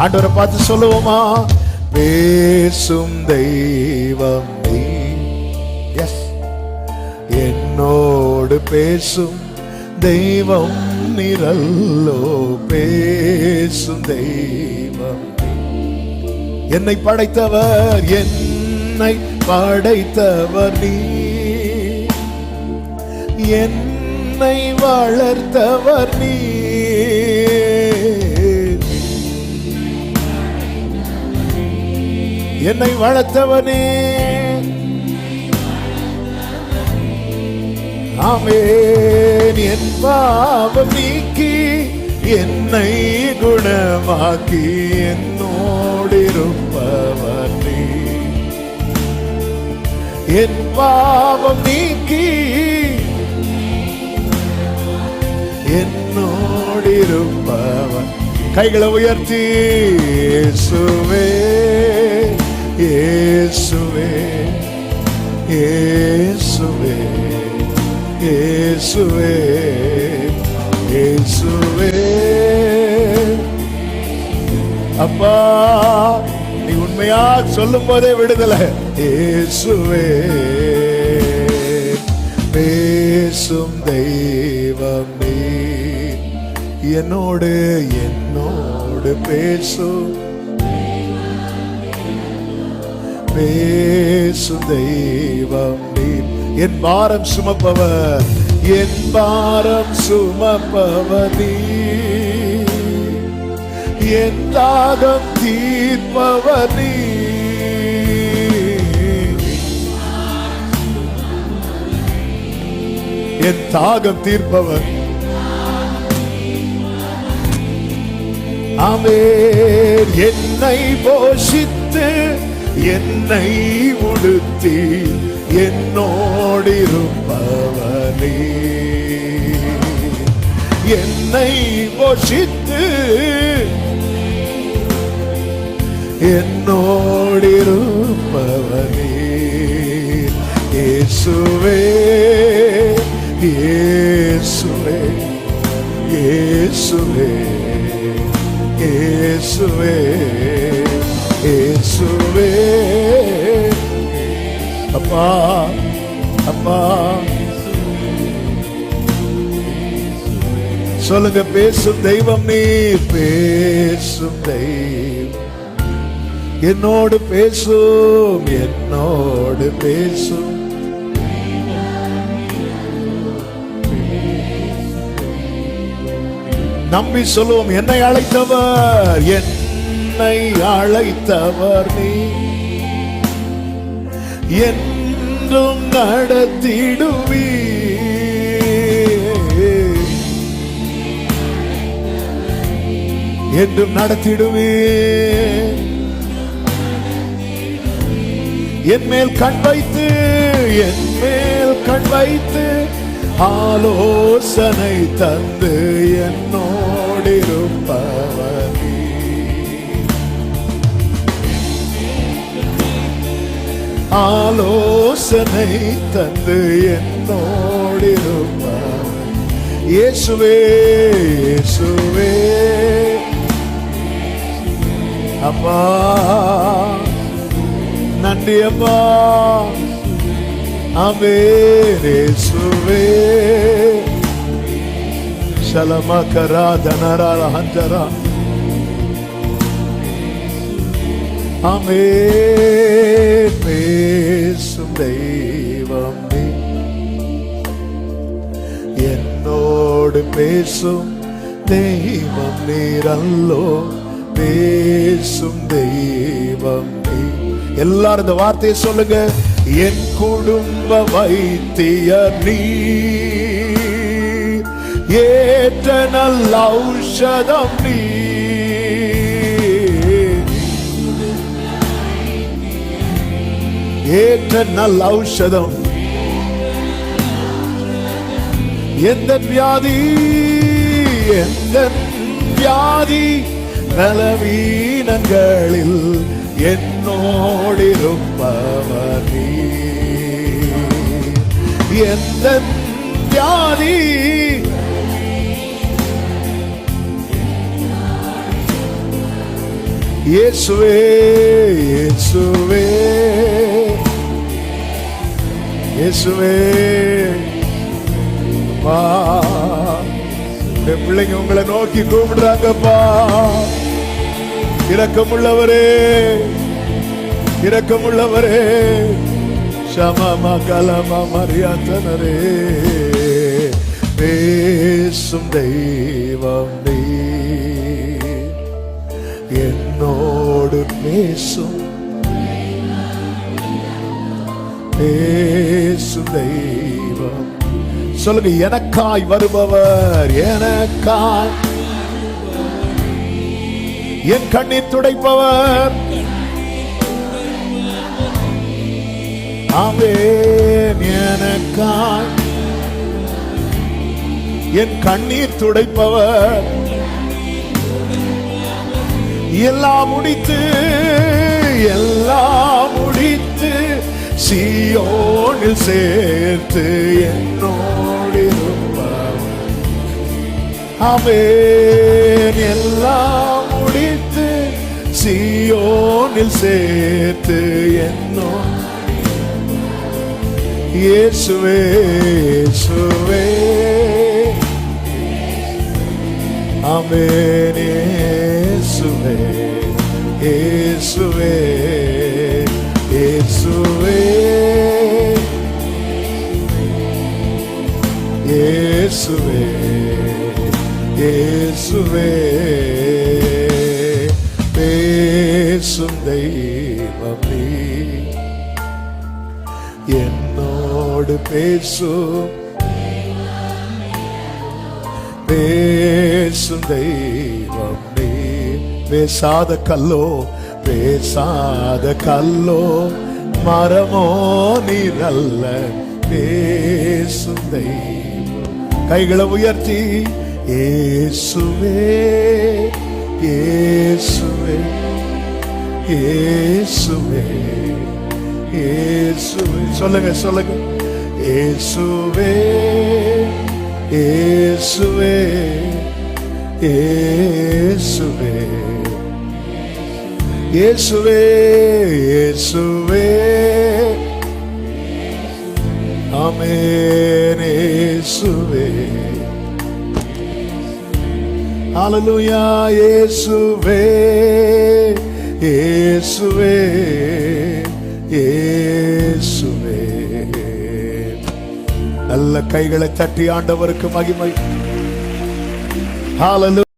ஆண்டவரை பார்த்து சொல்லுவோமா? பேசும் தெய்வம் நீ. எஸ் என்னோடு பேசும் தெய்வம் நிரல்லோ பேசும் தெய்வம் என்னை படைத்தவர் என்னை படைத்தவர் நீ. என்னை வளர்த்தவர் நீ. என்னை வளர்த்தவனே. ஆமேன் என் பாவம் நீக்கி என்னை குணமாக்கி என்னோடிருப்பவர் நீ. என் பாவம் நீக்கி என்னோடிருப்பவன் கைகளை உயர்த்தி சுவே இயேசுவே இயேசுவே இயேசுவே இயேசுவே. அப்பா நீ உண்மையா சொல்லும் போதே விடுதலை. இயேசுவே பேசும் தெய்வம் நீ என்னோடு என்னோடு பேசும் பேசும் தெய்வம் நீர் என் பாரம் சுமப்பவர் என் பாரம் சுமப்பவதி என் தாகம் தீர்ப்பவதி என் தாகம் தீர்ப்பவர். ஆமென். என்னை போஷித்து என்னை உடுத்தி என்னோடிருப்பவனே. என்னை போஷித்து என்னோடிருப்பவனே. இயேசுவே இயேசுவே இயேசுவே இயேசுவே இயேசுவே. அப்பா அப்பா. சொல்லுங்க பேசும் தெய்வம் நீ பேசும் தெய்வம். என்னோடு பேசும் என்னோடு பேசும். நம்பி சொல்லுவோம் என்னை அழைத்தவர் என்னை அழைத்தவர் நீ. என்றும் நடத்திடுவீ என்றும் நடத்திடுவே என் மேல் கண் வைத்து என் மேல் கண் வைத்து ஆலோசனை தந்து என்னோ ஆலோசனை தந்து என்னோடிருப்பார் இயேசுவே இயேசுவே. அப்பா நன்றி அப்பா. அமேசுவே சலமா கரா தனரா ஹந்தரா பேசும் தெய்வம். நீ என்னோடு பேசும் தெய்வம் நீரல்லோ. பேசும் தெய்வம். நீ எல்லாரும் இந்த வார்த்தையை சொல்லுங்க. என் குடும்ப வைத்திய நீ ஏற்ற நல்ல ஔஷதம் நீ ஏற்ற நல்ல ஔஷதம். எந்த வியாதி எந்த வியாதி நலவீனங்களில் என்னோடிருப்பவர் நீ எந்த வியாதி இயேசுவே இயேசுவே. இயேசுவே அப்பா. என் பிள்ளைங்க உங்களை நோக்கி கூப்பிடுறாங்கப்பா. இரக்கமுள்ளவரே இரக்கமுள்ளவரே. சமமா கலமா மரியாதனரே பேசும் தெய்வம் நீ. என்னோடு பேசும் பேசும் தெய்வம். சொல்லுங்க எனக்காய் வருபவர் எனக்காய். என் கண்ணீர் துடைப்பவர். ஆமென் எனக்காய். என் கண்ணீர் துடைப்பவர். எல்லாம் முடித்து எல்லாம் முடித்து. சியோனில் சேர்த்து என்னோடு அவன் எல்லாம் முடித்து சியோனில் சேர்த்து என்னோ இயேசுவே சுவே ஆமென். இயேசுவே இயேசுவே. இயேசுவே. இயேசுவே இயேசுவே. பேசும் தெய்வம் நீ. என்னோடு பேசும் பேசும் தெய்வம் நீ. பேசாத கல்லோ பேசாத கல்லோ. மரமோ நீ நல்ல பேசும் தெய்வம் கைகளை உயர்த்தி இயேசுவே இயேசுவே இயேசுவே இயேசுவே சொல்லுங்க சொல்லுங்க. ஏசுவே ஏசுவே ஏசுவே. இயேசுவே இயேசுவே. ஆமென் இயேசுவே. ஹalleluya இயேசுவே இயேசுவே இயேசுவே. நல்ல கைகளை தட்டி ஆண்டவருக்கு மகிமை. ஹalleluya